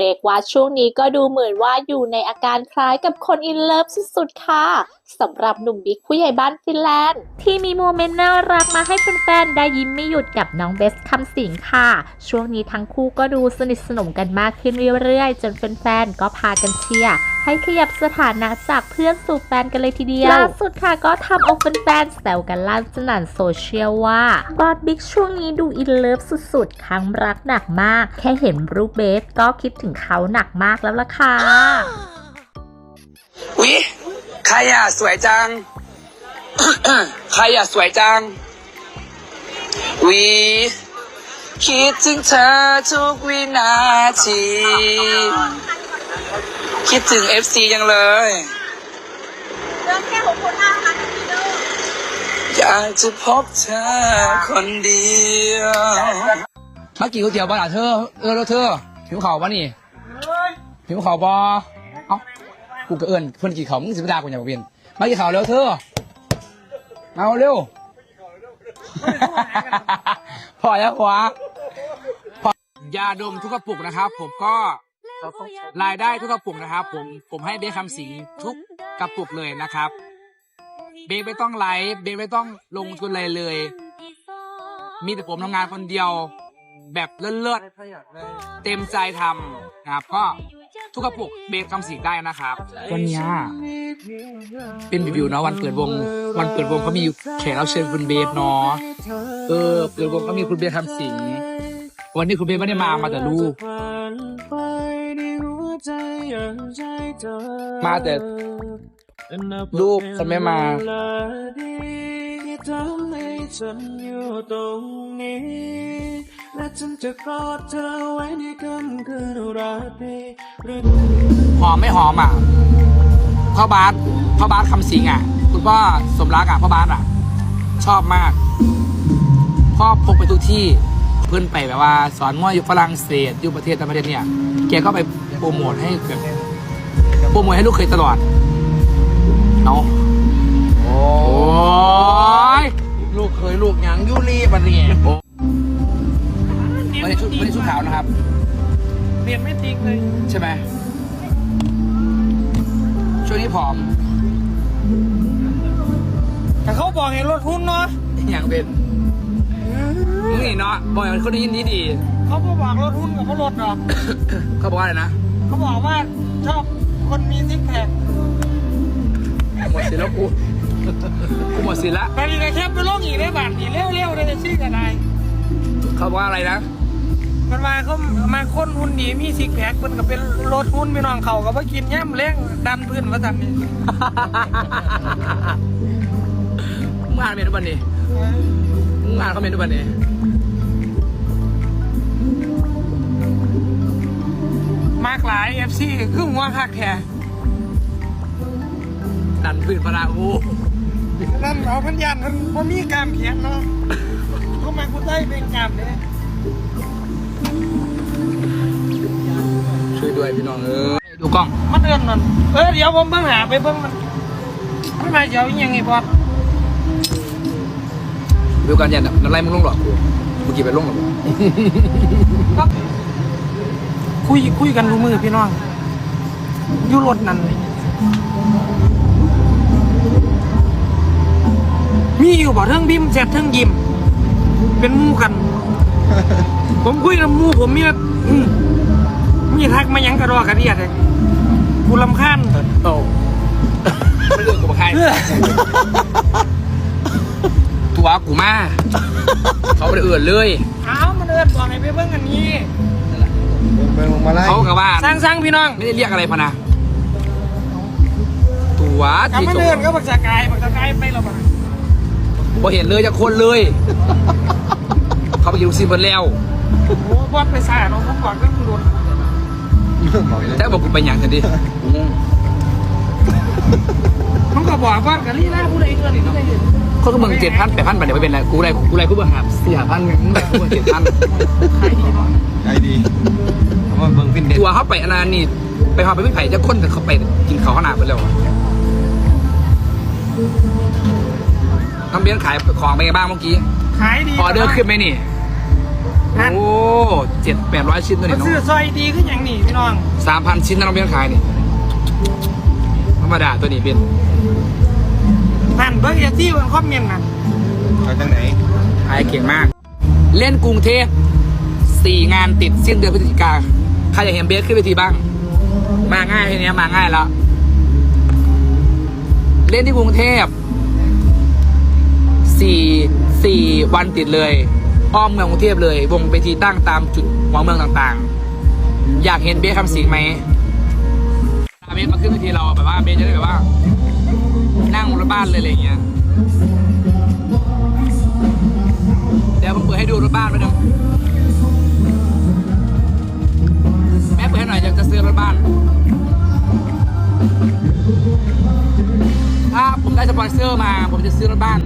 เรียกว่าช่วงนี้ก็ดูเหมือนว่าอยู่ในอาการคล้ายกับคนอินเลิฟสุดๆค่ะสำหรับหนุ่มบิ๊กผู้ใหญ่บ้านฟินแลนด์ ที่มีโมเมนต์น่ารักมาให้แฟนๆได้ยิ้มไม่หยุดกับน้องเบสคำสิงค่ะ ช่วงนี้ทั้งคู่ก็ดูสนิทสนมกันมากขึ้นเรื่อยๆ จนแฟนๆก็พากันเชียร์ให้ขยับสถานะจากเพื่อนสู่แฟนกันเลยทีเดียวล่าสุดค่ะก็ทำเอาแฟนๆแซวกันลั่นสนั่นโซเชียลว่าบอสบิ๊กช่วงนี้ดูอินเลิฟสุดๆ ครั้งรักหนักมาก แค่เห็นรูปเบสก็คิดถึงเขาหนักมากแล้วล่ะค่ะวิใครอะสวยจัง ใครอะสวยจังวิคิดถึงเธอทุกวินาที คิดถึงเอฟซียังเลยเดินแค่หกคนหน้านะคะพี่เด้ออยากจะพบเธอคนเดียวมากินก๋วยเตี๋ยวบ้านอะเธอเออแล้วเธอผิวขาวปะนี่ผิวขาวบอเอ้ากูก็เอิญเพื่อนกี่เขาวมึงสิบดากูอย่างบ่เป็นมากี่เขาวเร็วเธอเอาเร็วพอแล้วหัวพอยาดมทุกกระปุกนะครับ ผมก็ รายได้ทุกกระปุกนะครับ ผมผมให้เบคคำสิงทุกกระปุกเลยนะครับ เบคไม่ต้องไลฟ์เบคไม่ต้องลงทุนอะไรเลย มีแต่ผมทำงานคนเดียว แบบเลิศๆเต็มใจทำนะครับ ก็ทุกกระปุกเบคคำสิงได้นะครับวันเนี้ยเป็นรีวิวเนาะวันเปิดวงวันเปิดวงก็มีแขกรับเชิญคุณเบสเนาะเออเปิดวงก็มีคุณเบสคำสิงวันนี้คุณเบสไม่ได้มามาแต่ลูก มาแต่ลูกฉันไม่มาทำให้ฉันอยู่ตรงนี้ และฉันจะกอดเธอไว้ในค่ำคืนราตรีหอมไม่หอมอะพ่อบาสพ่อบาสคำสิงอะ คุณพ่อสมรักอะพ่อบาสอะ ชอบมาก พ่อพกไปทุกที่ เพื่อนไปแบบว่า สอนง่วยอยู่ฝรั่งเศสอยู่ประเทศต่างประเทศเนี่ยแกก็ไป โปรโมทให้แบบโปรโมทให้ลูกเคยตลอดเนาะโอ้ยลูกเคยลูกหยังยูรีบัดนี้ไม่ได้ชุดไม่ได้ชุดขาวนะครับ เรียนไม่จริงเลย ใช่ไหมช่วงนี้ผอม แต่เขาบอกให้ลดหุ้นเนาะอย่างเป็นมึงนี่เนาะบอกอย่างคนได้ยินดีดี เขาก็บอกลดหุ้นกับเขาลดหรอกเขาบอกว่าอะไรนะ เขาบอกว่าชอบคนมีซิกแพคหมดสิทธิ์แล้วกูกูหมดสิทธิ์ละไปดีนะแคปไปลงอีกได้บาทนี่เร็วๆเลยจะชื่อกันได้เขาบอกว่าอะไรนะมันมาเขามาคนหุ้นดีมีซิกแพคมันก็เป็นลดหุ้นพี่น้องเขาก็มากินแย่มเล้งดันพื้นมาทำนี่มึงอ่านเมนทุกวันนี้มึงอ่านคอมเมนต์ทุกวันนี้ กหลายเอฟซีคือหัวหักแค่ดันพื้นพระโอ้นั่นเอาพันยันมันมันมีกามเขียนเนาะก็มากูได้เป็นกามเลยช่วยด้วยพี่น้องเออดูกล้องมันเดินนั่นเออเดี๋ยวผมเบิ่งหาไปเบิ่งมันไม่มาเดี๋ยวอีหยังไงบอสดูการยันนั่นไรมึงลงหรอกกูกูกี่ไปลงหรอก ครับคุยคุยกันรู้มือพี่น้องอยู่รถนั่นมีอยู่บ่เทิงบิมแซดเทิงยิม เป็นหมู่กัน ผมคุยกับหมู่ผมมีแบบอืมมีทักมาหยังกระดอกกระเดียดเลยกูลำคาญโอ้ไม่เรื่องกูมาใครตัวกูมา เขาไม่ได้เอื่นเลย เอ้ามันเอินบอกให้ไปเบิ่งอันนี้ เบิ่งมาไล่เขากับว่าสร้างสร้างพี่น้องไม่ได้เรียกอะไรพะนะตัวถ้าที่มันส่งเอินก็บักสกายบักสกายไปแล้วบ่พอเห็นเลยจะคนเลย เขาไปกินลูกซีนเบิร์แล้ว โอ้บอสไปซ่าเนาะผมบอนกเรื่องรถแต่บอกกูไปอย่างกันดิอืมมันก็บอกว่ากันนี่นะผู้ใดเงินนี่ผู้ใดเงินเขาก็เมืองเจ็ดพันแปดพันบาทเดี๋ยวไม่เป็นไรกูไรกูไรกูเบอร์หาสี่หาพันมึงไรกูเบอร์เจ็ดพันขายดีเนาะ ใจดีเพราะว่าเบิ่งฟินเด็ดตัวเขาไปอนานนี่ไปพาไปไม่ไผ่จะคนแต่เขาไปกินเขาขนาดไปแล้วทำเบี้ยขายของไปไงบ้างเมื่อกี้ขายดีออเดอร์ขึ้นไหมนี่นั่นโอ้เจ็ดแปดร้อยชิ้นตัวมันี้นซื้อเนาะซอยดีขึ้นอย่างนี้พี่น้องสามพันชิ้นนะน้องเบี้ยขายนี่ธรรมดาตัวนี้เป็นนั่นเบิร์กเอตี้มันคอมเมนต์นะเอาจังไหนขายเก่งมาก เล่นกรุงเทพ สี่งานติดสิ้นเดือนพฤศจิกาใครอยากเห็นเบสขึ้นเวทีบ้าง มาง่ายทีเนี้ยมาง่ายแล้ว เล่นที่กรุงเทพสี่สี่วันติดเลย อ้อมเมืองกรุงเทพเลย วงเวทีตั้งตามจุดหัวเมืองต่างๆ อยากเห็นเบสคำสิงไหมเบสมาขึ้นเวทีเราแบบว่าเบสจะได้แบบว่า นั่งรถบ้านเลยอะไรอย่างเงี้ยเดี๋ยวผมเปิดให้ดูรถบ้านไปหนึ่ง เปิดให้หน่อยอยากจะซื้อรถบ้าน ถ้าผมได้สปอนเซอร์มา ผมจะซื้อรถบ้าน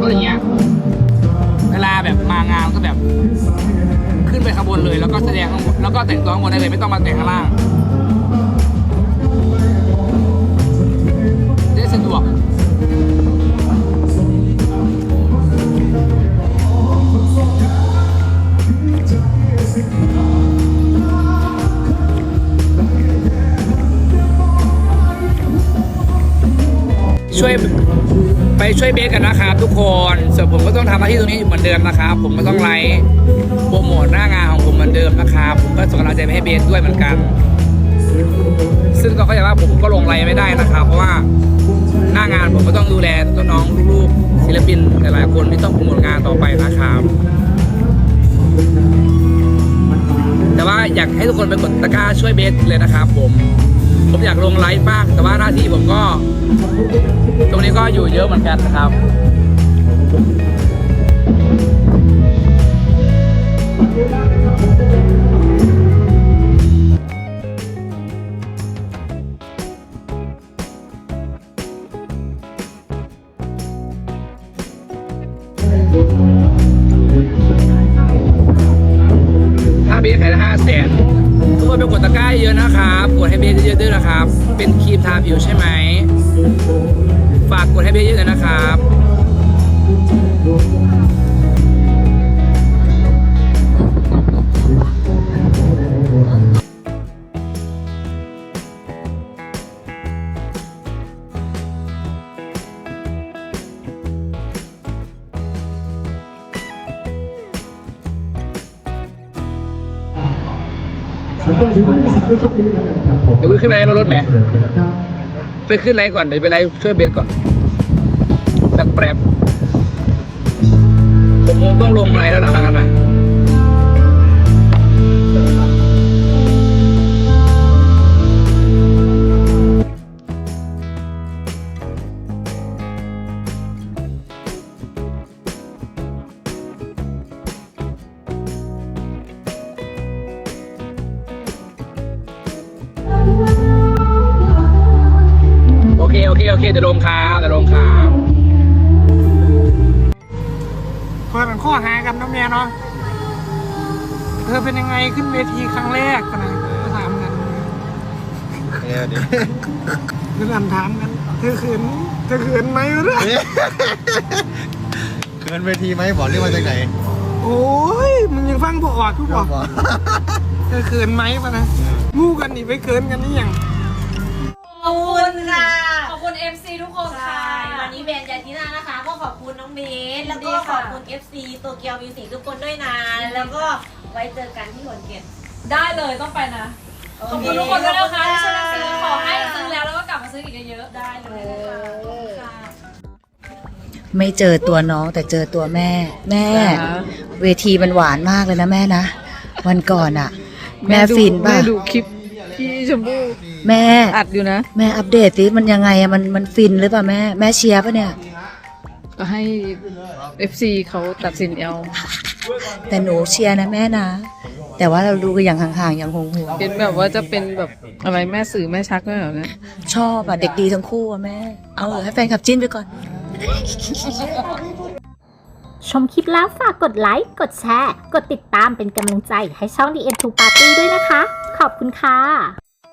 ก็อย่างเงี้ย เวลาแบบมางานก็แบบ ขึ้นไปข้างบนเลย แล้วก็แสดงข้างบนแล้วก็แต่งตัวข้างบนได้เลยไม่ต้องมาแต่งข้างล่าง ช่วยเบสกันนะครับทุกคนส่วนผมก็ต้องทำหน้าที่ตรงนี้เหมือนเดิมนะครับ ผมก็ต้องไลฟ์โปรโมทหน้างานของผมเหมือนเดิมนะครับ ผมก็ส่งกำลังใจไปให้เบสด้วยเหมือนกัน ซึ่งก็เข้าใจว่าผมก็ลงไลฟ์ไม่ได้นะครับ เพราะว่าหน้างานผมก็ต้องดูแลน้องๆลูกๆศิลปินหลายๆคนที่ต้องโปรโมทงานต่อไปนะครับแต่ว่าอยากให้ทุกคนไปกดตะกร้าช่วยเบสเลยนะครับผม ผมอยากลงไลฟ์บ้าง แต่ว่าหน้าที่ผมก็ ตรงนี้ก็อยู่เยอะเหมือนกันนะครับถ้าเบสขายได้ห้าแสน คนไปกดตะกร้าเยอะนะครับ กดให้เบสเยอะๆด้วยนะครับ เป็นครีมทาผิวใช่ไหม ฝากกดให้เบสเยอะๆนะครับ เดี๋ยวขึ้นไปรถรถแหมไปขึ้นไรก่อนเดี๋ยวไปไรช่วยเบสก่อนแบบแปรบผมคงต้องลงไรแล้วหลังๆกัน เคโอเคโอเคเดี๋ยวลงครับเดี๋ยวลงครับเปิดมันข้อหากันเนาะแม่เนาะเธอเป็นยังไงขึ้นเวทีครั้งแรกปะนะก็ถามกันเดี๋ยวเดี๋ยวเพื่อนถามกันเธอเขินเธอเขินไหมวะเนี่ยเกินเวทีไหมบอกเรียกมาจากไหนโอ้ยมึงยังฟังบอกออกทุกบอกบอกเธอเขินไหมปะนะมู่กันนี่ไปเขินกันนี่อย่างขอบคุณค่ะ ขอบคุณ MC ทุกคนค่ะใช่วันนี้เบนยาทินานะคะ ก็ขอบคุณน้องเบนแล้วก็ขอบคุณ FC โตเกียวมิวสิกทุกคนด้วยนะ แล้วก็ไว้เจอกันที่หัวเกียรติได้เลยต้องไปนะ ขอบคุณทุกคนด้วยนะคะที่ช่วยกันซื้อขอให้ซื้อแล้วแล้วก็กลับมาซื้ออีกเยอะๆได้เลยนะคะขอบคุณค่ะไม่เจอตัวน้องแต่เจอตัวแม่ แม่ เวทีมันหวานมากเลยนะแม่นะ วันก่อนอะแม่ฟินป่ะแม่ดูคลิปพี่ชมพู่ แม่ อัดอยู่นะ แม่อัปเดตสิมันยังไงอะมันมันฟินหรือเปล่าแม่ แม่เชียร์ป่ะเนี่ย ก็ให้ FC เขาตัดสินเอาแต่หนูเชียร์นะแม่นะ แต่ว่าเราดูกันอย่างห่างๆอย่างห่วงเห็นแบบว่าจะเป็นแบบอะไรแม่สื่อแม่ชักด้วยเหรอเนี่ยๆชอบอะเด็กดีทั้งคู่อะแม่ เอาเถอะให้แฟนคลับจิ้นไปก่อน ชมคลิปแล้วฝากกดไลค์ กดแชร์ กดติดตามเป็นกำลังใจให้ช่อง The End to Party ด้วยนะคะ ขอบคุณค่ะ